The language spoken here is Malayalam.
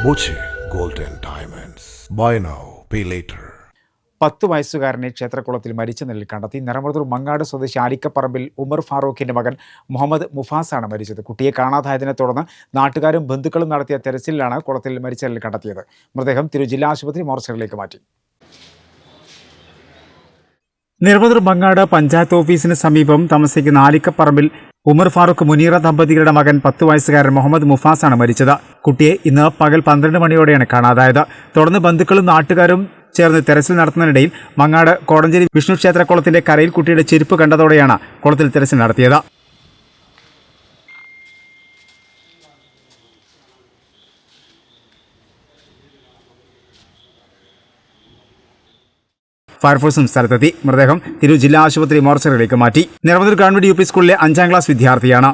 Boche Gold and Diamonds. Buy now, pay later. പത്ത് വയസ്സുകാരനെ ക്ഷേത്രക്കുളത്തിൽ മരിച്ച നിലയിൽ കണ്ടെത്തി നിറമൃതൂർ മങ്ങാട് സ്വദേശി ആലിക്കപ്പറമ്പിൽ ഉമർ ഫാറൂഖിന്റെ മകൻ മുഹമ്മദ് മുഫാസാണ് മരിച്ചത് കുട്ടിയെ കാണാതായതിനെ തുടർന്ന് നാട്ടുകാരും ബന്ധുക്കളും നടത്തിയ തെരച്ചിലാണ് കുളത്തിൽ മരിച്ച നിലയിൽ കണ്ടെത്തിയത് മൃതദേഹം തിരു ജില്ലാ ആശുപത്രി മോർച്ചറിലേക്ക് മാറ്റി നിറമൃതൂർ മങ്ങാട് പഞ്ചായത്ത് ഓഫീസിന് സമീപം താമസിക്കുന്ന ആലിക്കപ്പറമ്പിൽ ഉമർ ഫാറൂഖ് മുനീറ ദമ്പതികളുടെ മകൻ പത്ത് വയസ്സുകാരൻ മുഹമ്മദ് മുഫാസാണ് മരിച്ചത് കുട്ടിയെ ഇന്ന് പകൽ പന്ത്രണ്ട് മണിയോടെയാണ് കാണാതായത്. തുടർന്ന് ബന്ധുക്കളും നാട്ടുകാരും ചേർന്ന് തെരച്ചിൽ നടത്തുന്നതിനിടയിൽ മങ്ങാട് കോടഞ്ചേരി വിഷ്ണു ക്ഷേത്രക്കുളത്തിന്റെ കരയിൽ കുട്ടിയുടെ ചെരുപ്പ് കണ്ടതോടെയാണ് കുളത്തിൽ തെരച്ചിൽ നടത്തിയത്. ഫയർഫോഴ്സും സ്ഥലത്തെത്തി. മൃതദേഹം തിരു ജില്ലാ ആശുപത്രി മോർച്ചറിയിലേക്ക് മാറ്റി. നിരവധി ഗവൺമെന്റ് യു സ്കൂളിലെ അഞ്ചാം ക്ലാസ് വിദ്യാർത്ഥിയാണ്.